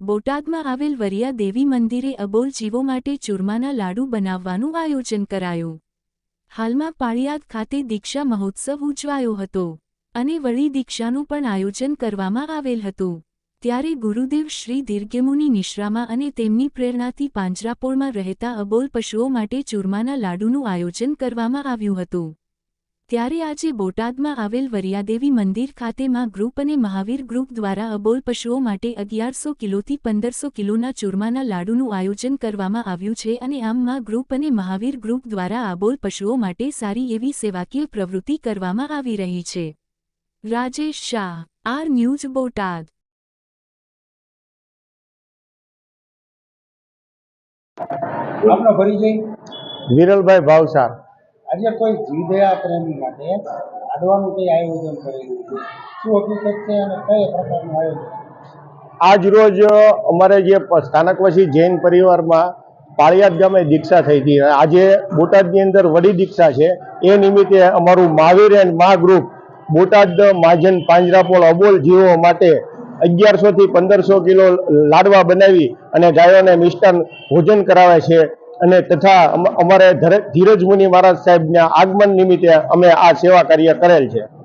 બોટાદમાં આવેલ વરિયા દેવી મંદિરે અબોલ જીવો માટે ચૂરમાના લાડુ બનાવવાનું આયોજન કરાયું. હાલમાં પાળિયાદ ખાતે દીક્ષા મહોત્સવ ઉજવાયો હતો અને વળી દીક્ષાનું પણ આયોજન કરવામાં આવેલ હતું. ત્યારે ગુરુદેવ શ્રી દીર્ઘમુનિ નિશ્રામાં અને તેમની પ્રેરણાથી પાંજરાપોળમાં રહેતા અબોલ પશુઓ માટે ચૂરમાના લાડુનું આયોજન કરવામાં આવ્યું હતું. ત્યારે આજે બોટાદમાં આવેલ વરિયાદેવી મંદિર ખાતે માં ગ્રુપ અને મહાવીર ગ્રુપ દ્વારા અબોલ પશુઓ માટે અગિયારસો કિલોથી પંદરસો કિલોના ચૂરમાના લાડુનું આયોજન કરવામાં આવ્યું છે અને આમ માં ગ્રુપ અને મહાવીર ગ્રુપ દ્વારા આબોલ પશુઓ માટે સારી એવી સેવાકીય પ્રવૃત્તિ કરવામાં આવી રહી છે. Rajesh Shah R news Botad. આપનો પરિચય? વિરલભાઈ ભાવસાર. આજે કોઈ જીવદયા પ્રેમી માટે આડવાનું કંઈ આયોજન કરેલું છે? શું હકીકત છે અને કયા પ્રકારનું આયોજન? આજ રોજ અમારે જે સ્થાનકવાસી જૈન પરિવારમાં પાળિયાદ ગામે દીક્ષા થઈ હતી. આજે બોટાદની અંદર વડી દીક્ષા છે. એ નિમિત્તે અમારું મહાવીર એન્ડ મા ગ્રુપ બોટાદ માજન પાંજરાપોળ અબોલ જીવો માટે અગિયારસો થી પંદરસો કિલો લાડવા બનાવી અને ગાયોને મિષ્ટાન ભોજન કરાવે છે. અને તથા અમ- અમારે ધરે- ધીરજ મુનિ મહારાજ સાહેબના આગમન નિમિત્તે અમે આ સેવા કાર્ય કરેલ છે.